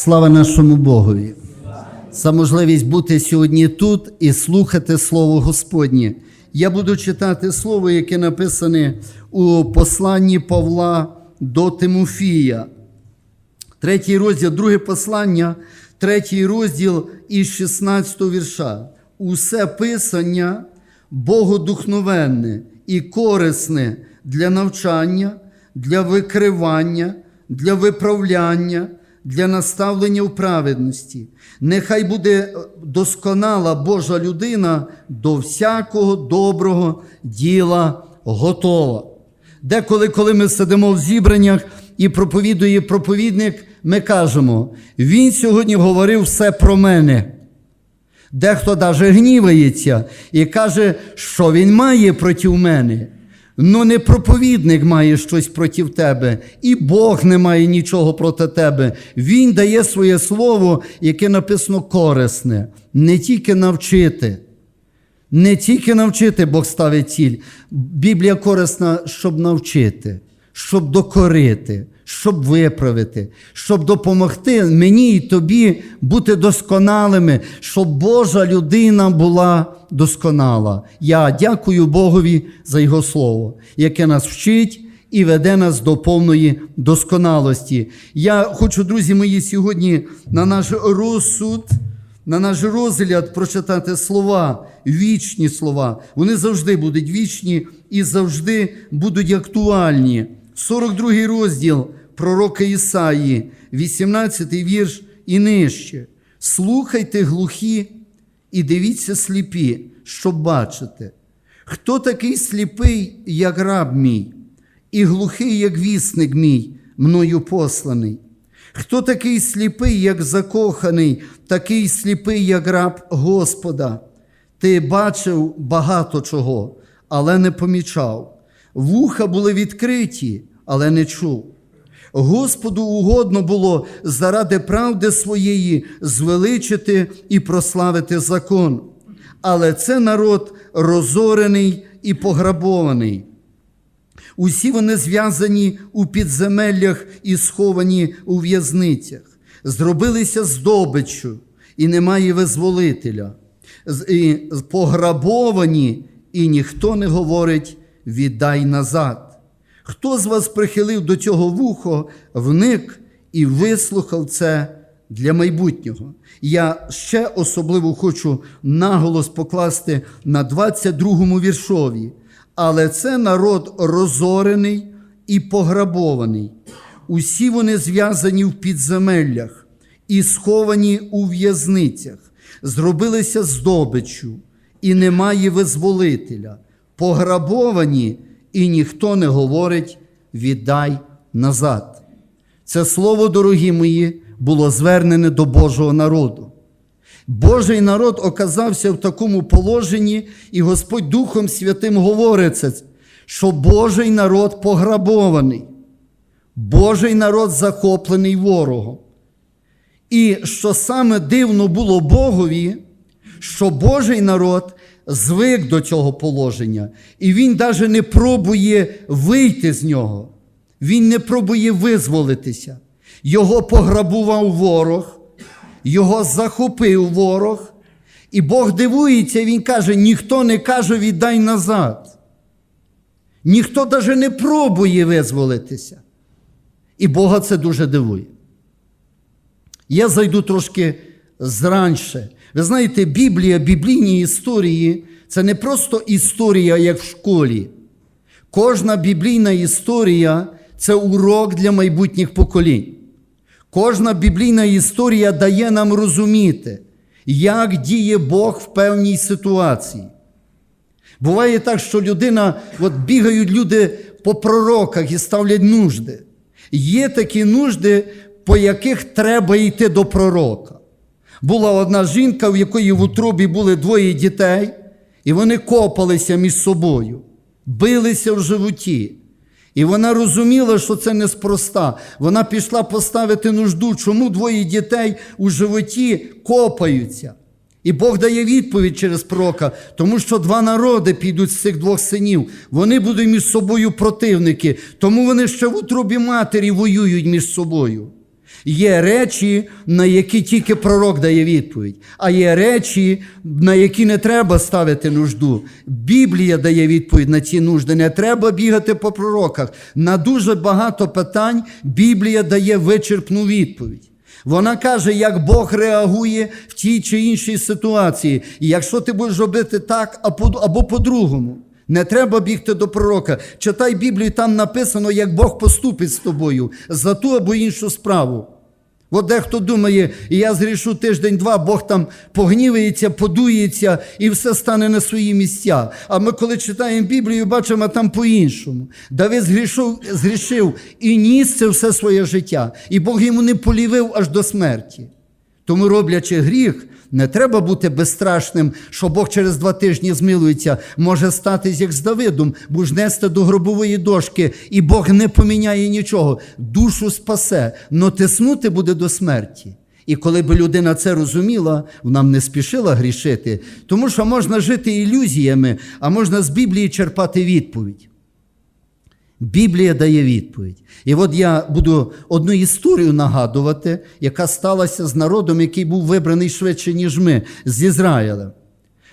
Слава нашому Богові! За можливість бути сьогодні тут і слухати Слово Господнє. Я буду читати слово, яке написане у посланні Павла до Тимофія. Третій розділ, друге послання, третій розділ із 16 вірша. Усе писання богодухновенне і корисне для навчання, для викривання, для виправляння, для наставлення в праведності. Нехай буде досконала Божа людина до всякого доброго діла готова. Деколи, коли ми сидимо в зібраннях і проповідує проповідник, ми кажемо, він сьогодні говорив все про мене. Дехто навіть гнівається і каже, що він має проти мене. Ну, не проповідник має щось проти тебе, і Бог не має нічого проти тебе. Він дає своє слово, яке написано корисне, не тільки навчити. Не тільки навчити Бог ставить ціль. Біблія корисна, щоб навчити, щоб докорити, щоб виправити, щоб допомогти мені і тобі бути досконалими, щоб Божа людина була досконала. Я дякую Богові за Його слово, яке нас вчить. І веде нас до повної досконалості. Я хочу, друзі мої, сьогодні на наш розсуд на наш розгляд прочитати слова, вічні слова. Вони завжди будуть вічні і завжди будуть актуальні. 42 розділ пророка Ісаї, 18 вірш і нижче. Слухайте глухі і дивіться сліпі, щоб бачити. Хто такий сліпий, як раб мій, і глухий, як вісник мій, мною посланий? Хто такий сліпий, як закоханий, такий сліпий, як раб Господа? Ти бачив багато чого, але не помічав. Вуха були відкриті, але не чув. Господу угодно було заради правди своєї звеличити і прославити закон. Але це народ розорений і пограбований. Усі вони зв'язані у підземеллях і сховані у в'язницях, зробилися здобиччю, і немає визволителя, і пограбовані, і ніхто не говорить віддай назад. Хто з вас прихилив до цього вухо, вник і вислухав це для майбутнього? Я ще особливо хочу наголос покласти на 22-му віршові. Але це народ розорений і пограбований. Усі вони зв'язані в підземеллях і сховані у в'язницях, зробилися здобиччю, і немає визволителя, пограбовані, і ніхто не говорить віддай назад. Це слово, дорогі мої, було звернене до Божого народу. Божий народ оказався в такому положенні, і Господь Духом Святим говорить, що Божий народ пограбований, Божий народ захоплений ворогом. І що саме дивно було Богові, що Божий народ звик до цього положення, і він навіть не пробує вийти з нього, він не пробує визволитися. Його пограбував ворог. Його захопив ворог, і Бог дивується, він каже: ніхто не каже, віддай назад. Ніхто навіть не пробує визволитися. І Бога це дуже дивує. Я зайду трошки зранше. Ви знаєте, Біблія, біблійні історії це не просто історія, як в школі. Кожна біблійна історія це урок для майбутніх поколінь. Кожна біблійна історія дає нам розуміти, як діє Бог в певній ситуації. Буває так, що людина, от бігають люди по пророках і ставлять нужди. Є такі нужди, по яких треба йти до пророка. Була одна жінка, в якої в утробі були двоє дітей, і вони копалися між собою, билися в животі. І вона розуміла, що це неспроста. Вона пішла поставити нужду, чому двоє дітей у животі копаються. І Бог дає відповідь через пророка, тому що два народи підуть з цих двох синів. Вони будуть між собою противники, тому вони ще в утробі матері воюють між собою. Є речі, на які тільки пророк дає відповідь, а є речі, на які не треба ставити нужду. Біблія дає відповідь на ці нужди. Не треба бігати по пророках. На дуже багато питань Біблія дає вичерпну відповідь. Вона каже, як Бог реагує в тій чи іншій ситуації. І якщо ти будеш робити так або по-другому. Не треба бігти до пророка. Читай Біблію, там написано, як Бог поступить з тобою за ту або іншу справу. От дехто думає, я зрішу тиждень-два, Бог там погнівається, подується і все стане на свої місця. А ми, коли читаємо Біблію, бачимо там по-іншому. Давид згрішив, згрішив і ніс це все своє життя. І Бог йому не полівив аж до смерті. Тому, роблячи гріх, не треба бути безстрашним, що Бог через два тижні змилується, може статись як з Давидом, будеш нести до гробової дошки, і Бог не поміняє нічого. Душу спасе, но тиснути буде до смерті. І коли б людина це розуміла, вона б не спішила грішити, тому що можна жити ілюзіями, а можна з Біблії черпати відповідь. Біблія дає відповідь. І от я буду одну історію нагадувати, яка сталася з народом, який був вибраний швидше, ніж ми, з Ізраїлем.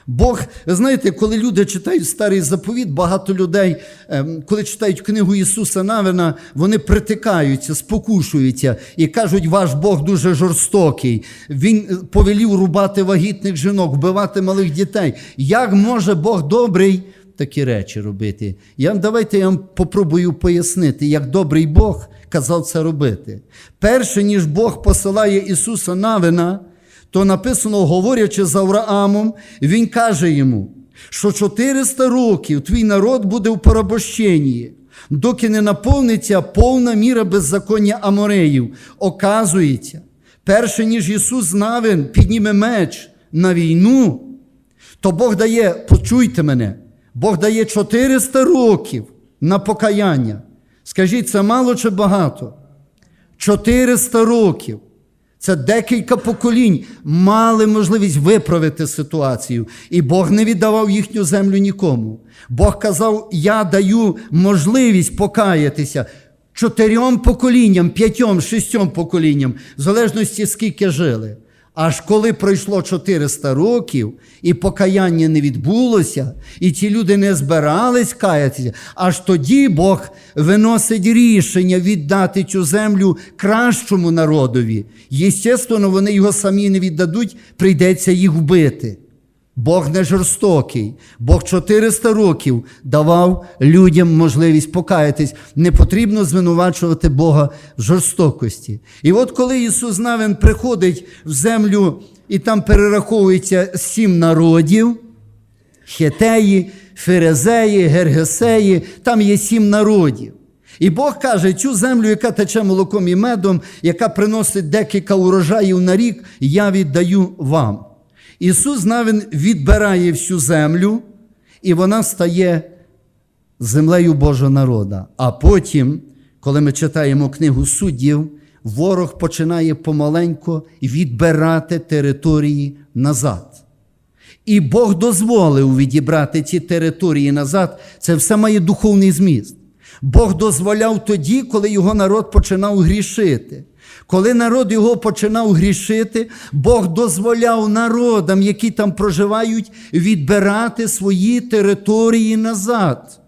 Бог, знаєте, коли люди читають старий заповіт, багато людей, ем, коли читають книгу Ісуса Навина, вони притикаються, спокушуються і кажуть, ваш Бог дуже жорстокий. Він е, повелів рубати вагітних жінок, вбивати малих дітей. Як може Бог добрий? Такі речі робити. Я, Давайте я вам попробую пояснити, як добрий Бог казав це робити. Перше, ніж Бог посилає Ісуса Навина, то написано, говорячи з Авраамом, Він каже йому, що 400 років твій народ буде в порабощенні, доки не наповниться повна міра беззаконня Амореїв. Оказується, перше, ніж Ісус Навин підніме меч на війну, то Бог дає, почуйте мене. Бог дає 400 років на покаяння. Скажіть, це мало чи багато? 400 років. Це декілька поколінь мали можливість виправити ситуацію. І Бог не віддавав їхню землю нікому. Бог казав: Я даю можливість покаятися чотирьом поколінням, п'ятьом, шістьом поколінням, в залежності скільки жили. Аж коли пройшло 400 років, і покаяння не відбулося, і ті люди не збирались каятися, аж тоді Бог виносить рішення віддати цю землю кращому народові. Єстественно, вони його самі не віддадуть, прийдеться їх вбити. Бог не жорстокий, Бог 400 років давав людям можливість покаятись. Не потрібно звинувачувати Бога в жорстокості. І от коли Ісус Навин приходить в землю і там перераховується сім народів, хетеї, ферезеї, гергесеї, там є сім народів. І Бог каже, цю землю, яка тече молоком і медом, яка приносить декілька урожаїв на рік, я віддаю вам. Ісус Навин відбирає всю землю, і вона стає землею Божого народа. А потім, коли ми читаємо книгу суддів, ворог починає помаленько відбирати території назад. І Бог дозволив відібрати ці території назад. Це все має духовний зміст. Бог дозволяв тоді, коли його народ починав грішити. Коли народ його починав грішити, Бог дозволяв народам, які там проживають, відбирати свої території назад.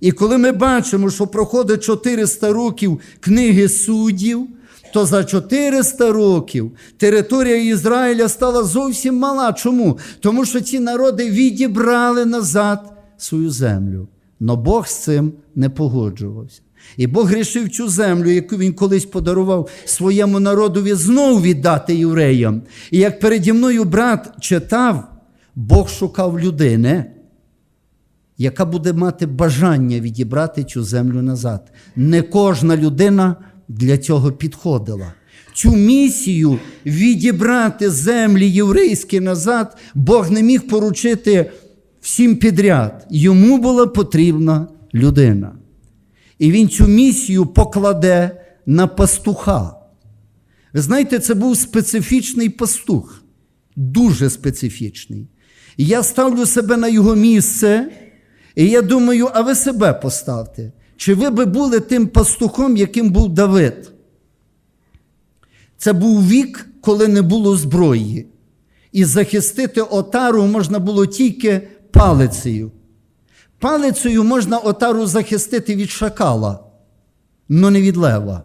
І коли ми бачимо, що проходить 400 років книги суддів, то за 400 років територія Ізраїля стала зовсім мала. Чому? Тому що ці народи відібрали назад свою землю. Но Бог з цим не погоджувався. І Бог рішив цю землю, яку він колись подарував своєму народові, знов віддати євреям. І як переді мною брат читав, Бог шукав людини, яка буде мати бажання відібрати цю землю назад. Не кожна людина для цього підходила. Цю місію відібрати землі єврейські назад, Бог не міг поручити всім підряд. Йому була потрібна людина. І він цю місію покладе на пастуха. Ви знаєте, це був специфічний пастух, дуже специфічний. Я ставлю себе на його місце, і я думаю, а ви себе поставте. Чи ви би були тим пастухом, яким був Давид? Це був вік, коли не було зброї. І захистити отару можна було тільки палицею. Палицею можна отару захистити від шакала, але не від лева.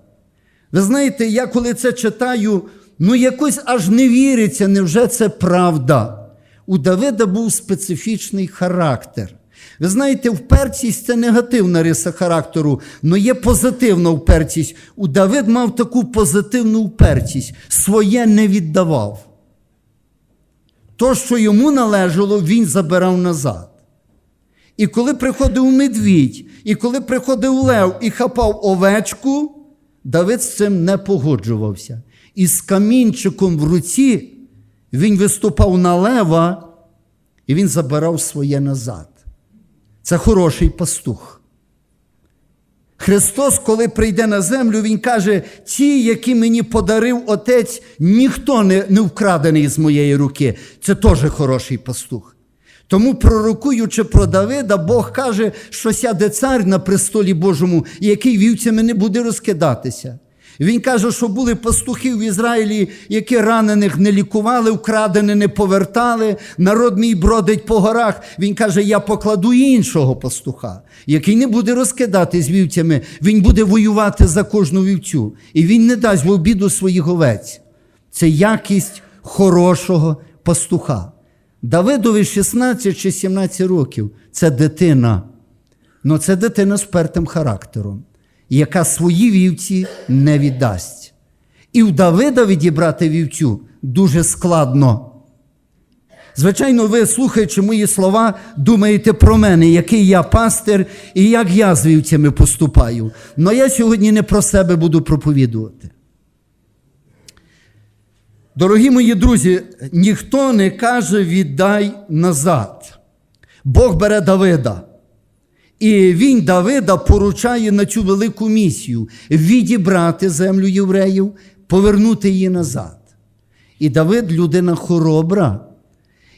Ви знаєте, я коли це читаю, ну якось аж не віриться, невже це правда. У Давида був специфічний характер. Ви знаєте, впертість це негативна риса характеру, але є позитивна впертість. У Давид мав таку позитивну впертість, своє не віддавав. То, що йому належало, він забирав назад. І коли приходив медвідь, і коли приходив лев і хапав овечку, Давид з цим не погоджувався. І з камінчиком в руці він виступав на лева, і він забирав своє назад. Це хороший пастух. Христос, коли прийде на землю, Він каже: ті, які мені подарив Отець, ніхто не, не вкрадений з моєї руки. Це теж хороший пастух. Тому, пророкуючи про Давида, Бог каже, що сяде цар на престолі Божому, який вівцями не буде розкидатися. Він каже, що були пастухи в Ізраїлі, які ранених не лікували, вкрадене не повертали, народ мій бродить по горах. Він каже: Я покладу іншого пастуха, який не буде розкидати з вівцями, він буде воювати за кожну вівцю. І він не дасть в обіду своїх овець. Це якість хорошого пастуха. Давидові 16 чи 17 років це дитина. Ну це дитина з пертим характером, яка свої вівці не віддасть. І в Давида відібрати вівцю дуже складно. Звичайно, ви, слухаючи мої слова, думаєте про мене, який я пастир і як я з вівцями поступаю. Але я сьогодні не про себе буду проповідувати. Дорогі мої друзі, ніхто не каже віддай назад. Бог бере Давида. І він Давида поручає на цю велику місію відібрати землю євреїв, повернути її назад. І Давид людина хоробра.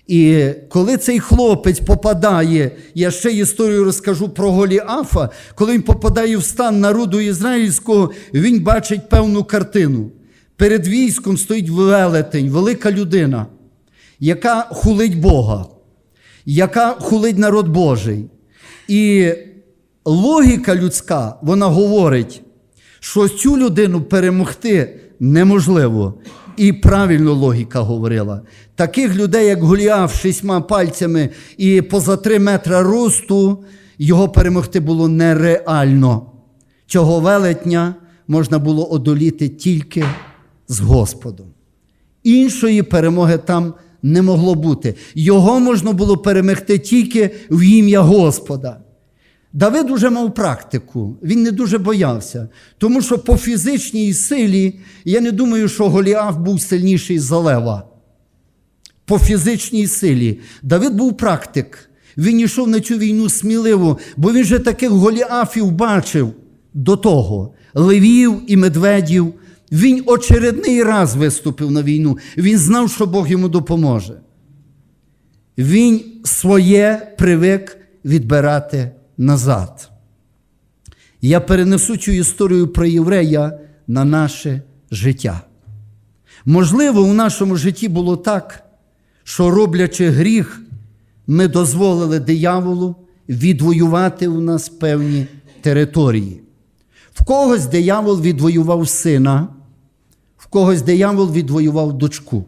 І коли цей хлопець попадає, я ще історію розкажу про Голіафа, коли він попадає в стан народу ізраїльського, він бачить певну картину. Перед військом стоїть велетень, велика людина, яка хулить Бога, яка хулить народ Божий. І логіка людська, вона говорить, що цю людину перемогти неможливо. І правильно логіка говорила. Таких людей, як Голіаф, шістьма пальцями і поза три метра росту, його перемогти було нереально. Цього велетня можна було одоліти тільки з Господом. Іншої перемоги там не могло бути. Його можна було перемогти тільки в ім'я Господа. Давид уже мав практику, він не дуже боявся, тому що по фізичній силі я не думаю, що Голіаф був сильніший за Лева. По фізичній силі. Давид був практик. Він йшов на цю війну сміливо, бо він же таких Голіафів бачив до того: левів і медведів. Він очередний раз виступив на війну. Він знав, що Бог йому допоможе. Він своє привик відбирати назад. Я перенесу цю історію про єврея на наше життя. Можливо, у нашому житті було так, що роблячи гріх, ми дозволили дияволу відвоювати у нас певні території. В когось диявол відвоював сина, в когось диявол відвоював дочку,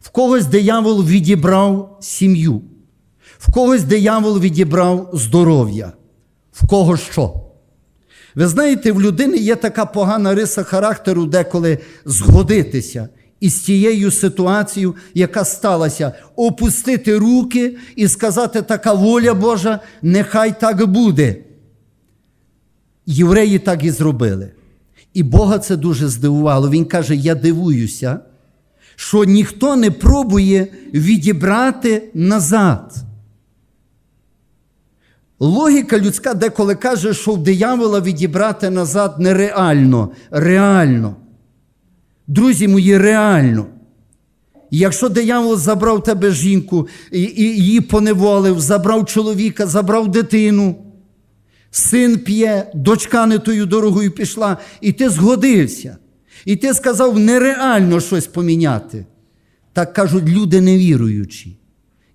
в когось диявол відібрав сім'ю, в когось диявол відібрав здоров'я, в кого що. Ви знаєте, в людини є така погана риса характеру, деколи згодитися із тією ситуацією, яка сталася, опустити руки і сказати, така воля Божа, нехай так буде. Євреї так і зробили. І Бога це дуже здивувало. Він каже: Я дивуюся, що ніхто не пробує відібрати назад. Логіка людська деколи каже, що в диявола відібрати назад нереально. Реально. Друзі мої, реально. Якщо диявол забрав тебе жінку і, і її поневолив, забрав чоловіка, забрав дитину, син п'є, дочка не тою дорогою пішла, і ти згодився. І ти сказав нереально щось поміняти. Так кажуть люди невіруючі.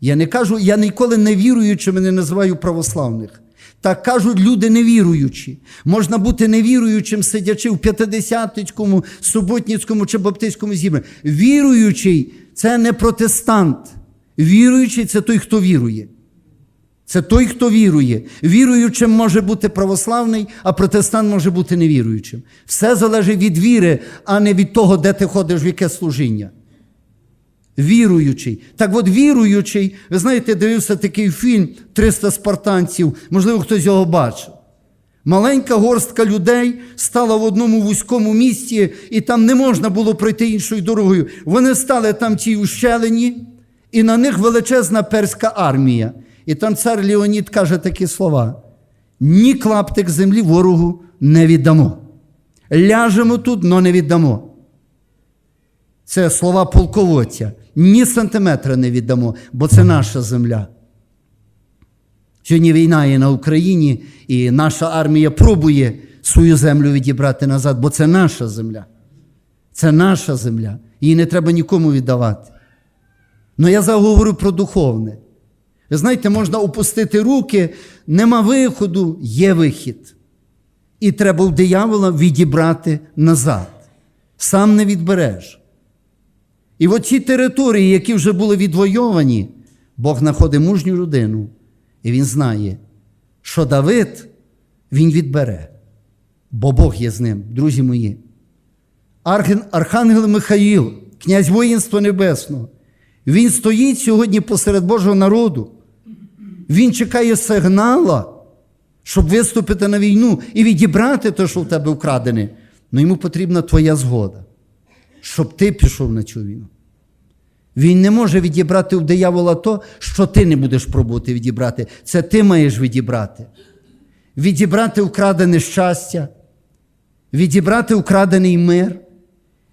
Я не кажу, я ніколи не віруючими не називаю православних. Так кажуть люди невіруючі. Можна бути невіруючим, сидячи в п'ятидесятницькому, суботницькому чи баптистському зібранні. Віруючий це не протестант. Віруючий це той, хто вірує. Це той, хто вірує. Віруючим може бути православний, а протестант може бути невіруючим. Все залежить від віри, а не від того, де ти ходиш, в яке служіння. Віруючий. Так от віруючий, ви знаєте, дивився такий фільм «300 спартанців, можливо, хтось його бачив. Маленька горстка людей стала в одному вузькому місті, і там не можна було пройти іншою дорогою. Вони стали там цій ущелині, і на них величезна перська армія. І там цар Леонід каже такі слова: ні клаптик землі ворогу не віддамо. Ляжемо тут, но не віддамо. Це слова полководця. Ні сантиметра не віддамо, бо це наша земля. Сьогодні війна є на Україні, і наша армія пробує свою землю відібрати назад, бо це наша земля. Це наша земля. Її не треба нікому віддавати. Ну я заговорю про духовне. Ви знаєте, можна опустити руки, нема виходу, є вихід. І треба у диявола відібрати назад. Сам не відбереш. І в оці території, які вже були відвойовані, Бог знаходить мужню людину, і він знає, що Давид він відбере, бо Бог є з ним, друзі мої. Архангел Михаїл, князь воїнства небесного, він стоїть сьогодні посеред Божого народу. Він чекає сигнала, щоб виступити на війну і відібрати те, що в тебе вкрадене. Ну йому потрібна твоя згода, щоб ти пішов на цю війну. Він не може відібрати у диявола то, що ти не будеш пробувати відібрати. Це ти маєш відібрати. Відібрати вкрадене щастя, відібрати вкрадений мир,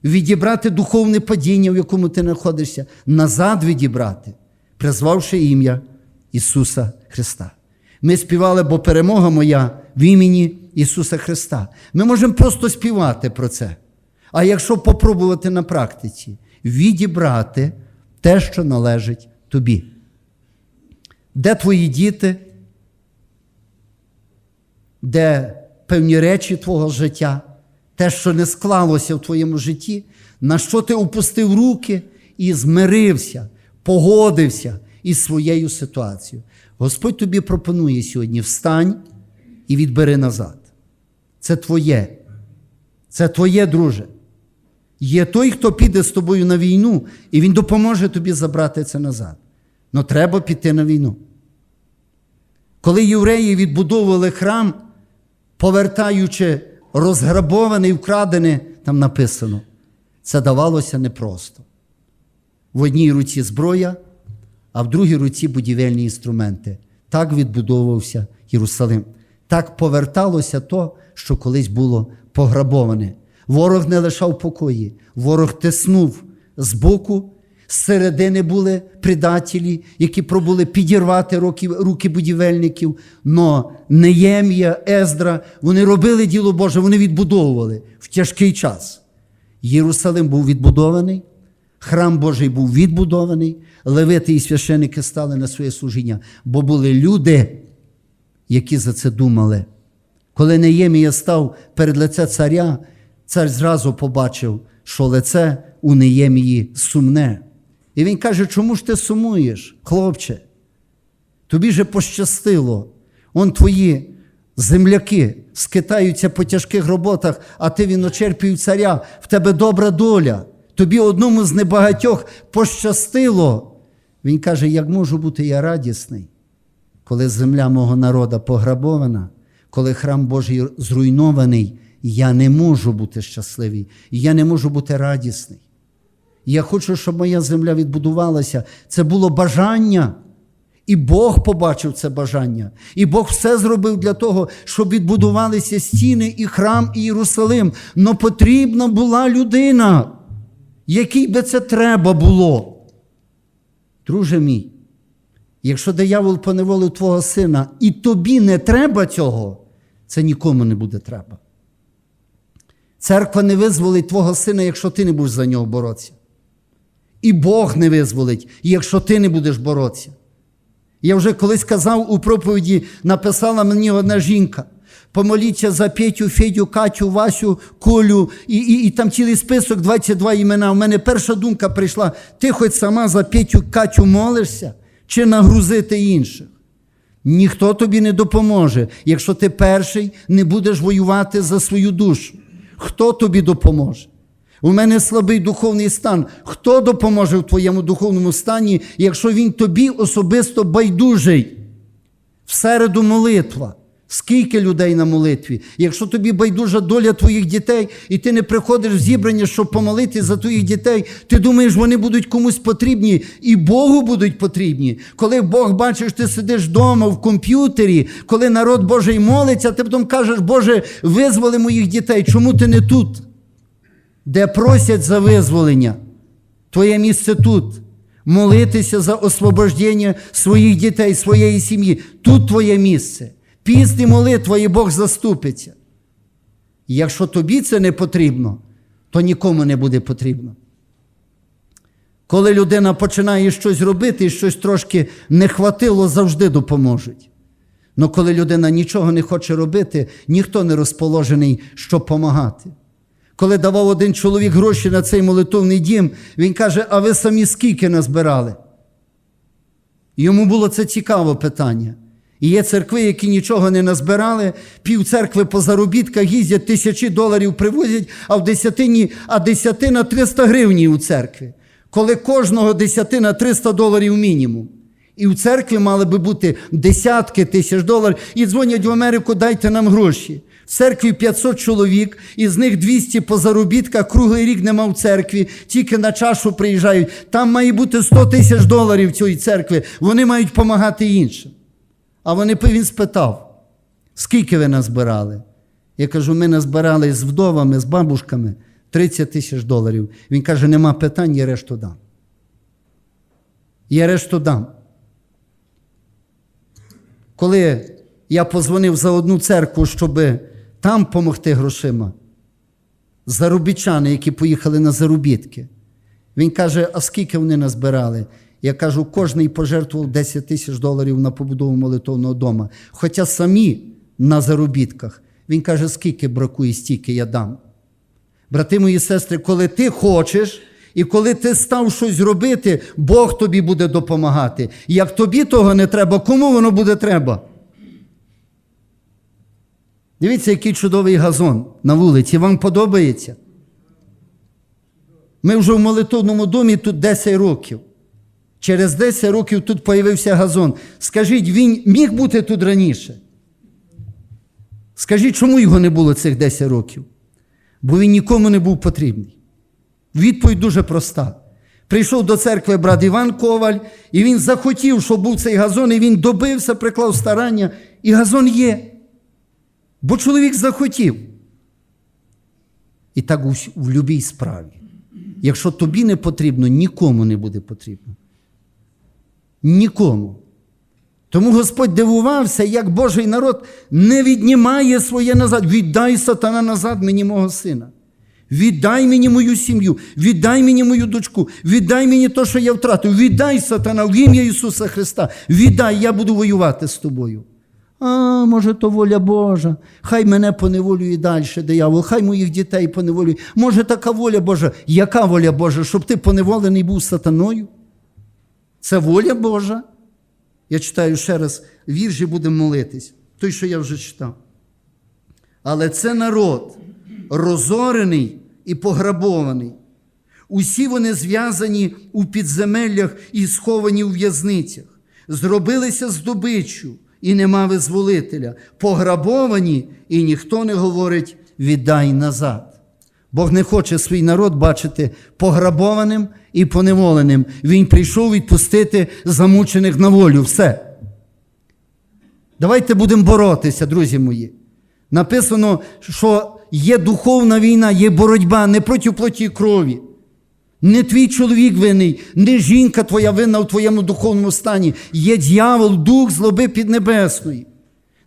відібрати духовне падіння, в якому ти знаходишся, назад відібрати, призвавши ім'я Ісуса Христа. Ми співали, бо перемога моя в імені Ісуса Христа. Ми можемо просто співати про це. А якщо попробувати на практиці, відібрати те, що належить тобі. Де твої діти? Де певні речі твого життя, те, що не склалося в твоєму житті, на що ти опустив руки і змирився, погодився із своєю ситуацією. Господь тобі пропонує сьогодні: встань і відбери назад. Це твоє. Це твоє, друже. Є той, хто піде з тобою на війну, і він допоможе тобі забрати це назад. Но треба піти на війну. Коли євреї відбудовували храм, повертаючи розграбоване і вкрадене, там написано, це давалося непросто. В одній руці зброя, а в другій руці будівельні інструменти. Так відбудовувався Єрусалим. Так поверталося то, що колись було пограбоване. Ворог не лишав покої, ворог тиснув збоку, з середини були предателі, які пробували підірвати руки, руки будівельників. Но Неємія, Ездра, вони робили діло Боже, вони відбудовували в тяжкий час. Єрусалим був відбудований, храм Божий був відбудований, левити і священики стали на своє служіння, бо були люди, які за це думали. Коли Неємія став перед лице царя, цар зразу побачив, що лице у Неємії сумне. І він каже: чому ж ти сумуєш, хлопче? Тобі же пощастило. Он твої земляки скитаються по тяжких роботах, а ти віночерпів царя, в тебе добра доля. Тобі одному з небагатьох пощастило. Він каже: як можу бути я радісний, коли земля мого народа пограбована, коли храм Божий зруйнований, я не можу бути щасливий, я не можу бути радісний. Я хочу, щоб моя земля відбудувалася. Це було бажання. І Бог побачив це бажання. І Бог все зробив для того, щоб відбудувалися стіни і храм, і Єрусалим. Но потрібна була людина, якій би це треба було. Друже мій, якщо диявол поневолив твого сина, і тобі не треба цього, це нікому не буде треба. Церква не визволить твого сина, якщо ти не будеш за нього боротися. І Бог не визволить, якщо ти не будеш боротися. Я вже колись казав у проповіді, написала мені одна жінка. Помоліться за Петю, Федю, Катю, Васю, Колю, і, і, і там цілий список 22 імена. У мене перша думка прийшла: ти хоч сама за Петю, Катю молишся, чи нагрузити інших? Ніхто тобі не допоможе, якщо ти перший не будеш воювати за свою душу. Хто тобі допоможе? У мене слабий духовний стан. Хто допоможе в твоєму духовному стані, якщо він тобі особисто байдужий? В середу молитва. Скільки людей на молитві? Якщо тобі байдужа доля твоїх дітей, і ти не приходиш в зібрання, щоб помолити за твоїх дітей, ти думаєш, вони будуть комусь потрібні, і Богу будуть потрібні. Коли Бог бачиш, ти сидиш вдома в комп'ютері, коли народ Божий молиться, ти потім кажеш, Боже, визволи моїх дітей. Чому ти не тут? Де просять за визволення? Твоє місце тут. Молитися за освобождення своїх дітей, своєї сім'ї. Тут твоє місце. Пісні молитва, і Бог заступиться. І Якщо тобі це не потрібно, то нікому не буде потрібно. Коли людина починає щось робити і щось трошки не хватило, завжди допоможуть. Але коли людина нічого не хоче робити, ніхто не розположений, щоб допомагати. Коли давав один чоловік гроші на цей молитовний дім, він каже: А ви самі скільки назбирали? Йому було це цікаве питання. І є церкви, які нічого не назбирали, пів церкви по заробітках їздять, тисячі доларів привозять, а в десятині, а десятина 300 гривні у церкві. Коли кожного десятина 300 доларів мінімум. І в церкві мали би бути десятки тисяч доларів, і дзвонять в Америку, дайте нам гроші. В церкві 500 чоловік, із них 200 по заробітках, круглий рік нема в церкві, тільки на чашу приїжджають. Там має бути 100 тисяч доларів цієї церкви. Вони мають допомагати іншим. А вони він спитав, скільки ви назбирали? Я кажу, ми назбирали з вдовами, з бабушками 30 тисяч доларів. Він каже, нема питань, я решту дам. Я решту дам. Коли я позвонив за одну церкву, щоб там допомогти грошима, заробітчани, які поїхали на заробітки, він каже, а скільки вони назбирали? Я кажу, кожний пожертвував 10 тисяч доларів на побудову молитовного дому. Хоча самі на заробітках. Він каже, скільки бракує, стільки я дам. Брати мої сестри, коли ти хочеш, і коли ти став щось робити, Бог тобі буде допомагати. Як тобі того не треба, кому воно буде треба? Дивіться, який чудовий газон на вулиці. Вам подобається? Ми вже в молитовному домі тут 10 років. Через 10 років тут появився газон. Скажіть, він міг бути тут раніше? Скажіть, чому його не було цих 10 років? Бо він нікому не був потрібний. Відповідь дуже проста. Прийшов до церкви брат Іван Коваль, і він захотів, щоб був цей газон, і він добився, приклав старання, і газон є. Бо чоловік захотів. І так у, в будь-якій справі. Якщо тобі не потрібно, нікому не буде потрібно. Нікому. Тому Господь дивувався, як Божий народ не віднімає своє назад. Віддай сатана назад мені мого сина. Віддай мені мою сім'ю, віддай мені мою дочку, віддай мені те, що я втратив. Віддай сатана в ім'я Ісуса Христа. Віддай, я буду воювати з тобою. А, може, то воля Божа. Хай мене поневолює далі, диявол, хай моїх дітей поневолює. Може, така воля Божа. Яка воля Божа? Щоб ти поневолений був сатаною? Це воля Божа. Я читаю ще раз вірші будемо молитись. Той, що я вже читав. Але це народ розорений і пограбований. Усі вони зв'язані у підземеллях і сховані у в'язницях, зробилися здобиччю, і нема визволителя, пограбовані, і ніхто не говорить віддай назад. Бог не хоче свій народ бачити пограбованим і поневоленим. Він прийшов відпустити замучених на волю. Все. Давайте будемо боротися, друзі мої. Написано, що є духовна війна, є боротьба не проти плоті і крові. Не твій чоловік винний, не жінка твоя винна в твоєму духовному стані. Є дьявол, дух злоби піднебесної.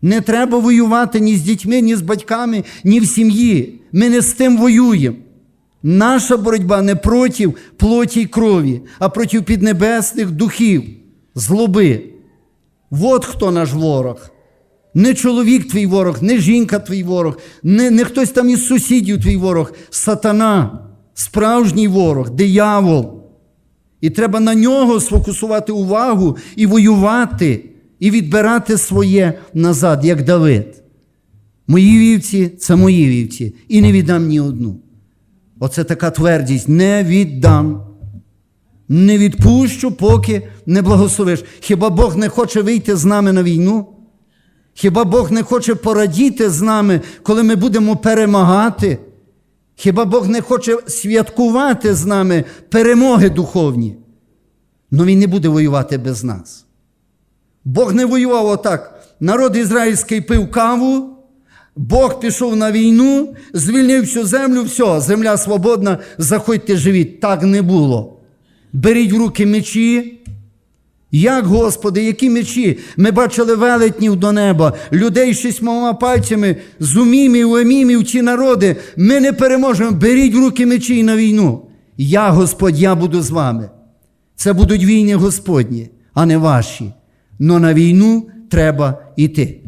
Не треба воювати ні з дітьми, ні з батьками, ні в сім'ї. Ми не з тим воюємо. Наша боротьба не проти плоті й крові, а проти піднебесних духів, злоби. От хто наш ворог. Не чоловік твій ворог, не жінка твій ворог, не, не хтось там із сусідів твій ворог, сатана, справжній ворог, диявол. І треба на нього сфокусувати увагу і воювати, і відбирати своє назад, як Давид. Мої вівці це мої вівці, і не віддам ні одну. Оце така твердість: не віддам. Не відпущу, поки не благословиш. Хіба Бог не хоче вийти з нами на війну? Хіба Бог не хоче порадіти з нами, коли ми будемо перемагати? Хіба Бог не хоче святкувати з нами перемоги духовні? Ну він не буде воювати без нас. Бог не воював отак. Народ ізраїльський пив каву, Бог пішов на війну, звільнив всю землю, все, земля свободна, заходьте живіть. Так не було. Беріть в руки мечі. Як, Господи, які мечі? Ми бачили велетнів до неба, людей з шістьмома пальцями, зумімів, емімів, ті народи. Ми не переможемо. Беріть в руки мечі і на війну. Я, Господь, я буду з вами. Це будуть війни Господні, а не ваші. Но на війну треба йти.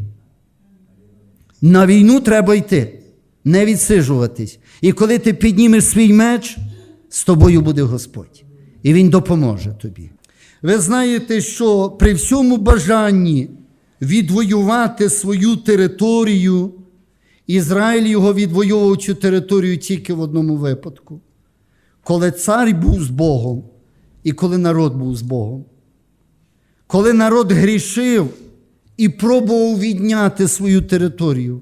На війну треба йти, не відсижуватись. І коли ти піднімеш свій меч, з тобою буде Господь. І Він допоможе тобі. Ви знаєте, що при всьому бажанні відвоювати свою територію, Ізраїль його відвоював цю територію тільки в одному випадку. Коли цар був з Богом і коли народ був з Богом. Коли народ грішив і пробував відняти свою територію,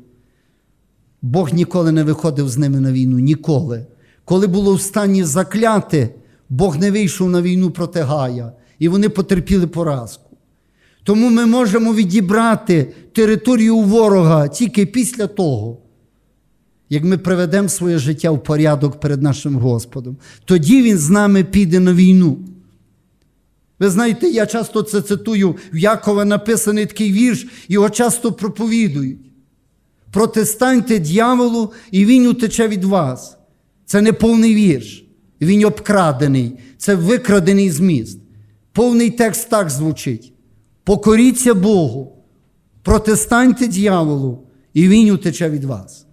Бог ніколи не виходив з ними на війну. Ніколи. Коли було в стані закляти, Бог не вийшов на війну проти Гая, і вони потерпіли поразку. Тому ми можемо відібрати територію ворога тільки після того, як ми приведемо своє життя в порядок перед нашим Господом. Тоді Він з нами піде на війну. Ви знаєте, я часто це цитую в Якова написаний такий вірш, його часто проповідують. Протистаньте дьяволу, і він утече від вас. Це не повний вірш, він обкрадений, це викрадений зміст. Повний текст так звучить: покоріться Богу, протистаньте дьяволу, і він утече від вас.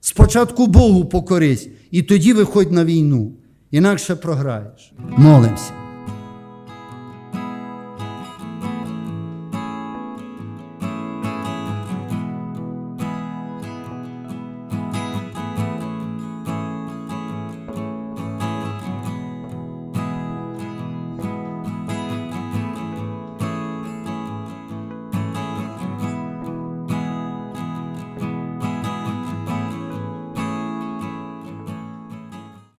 Спочатку Богу покорись, і тоді виходь на війну, інакше програєш. Молимося.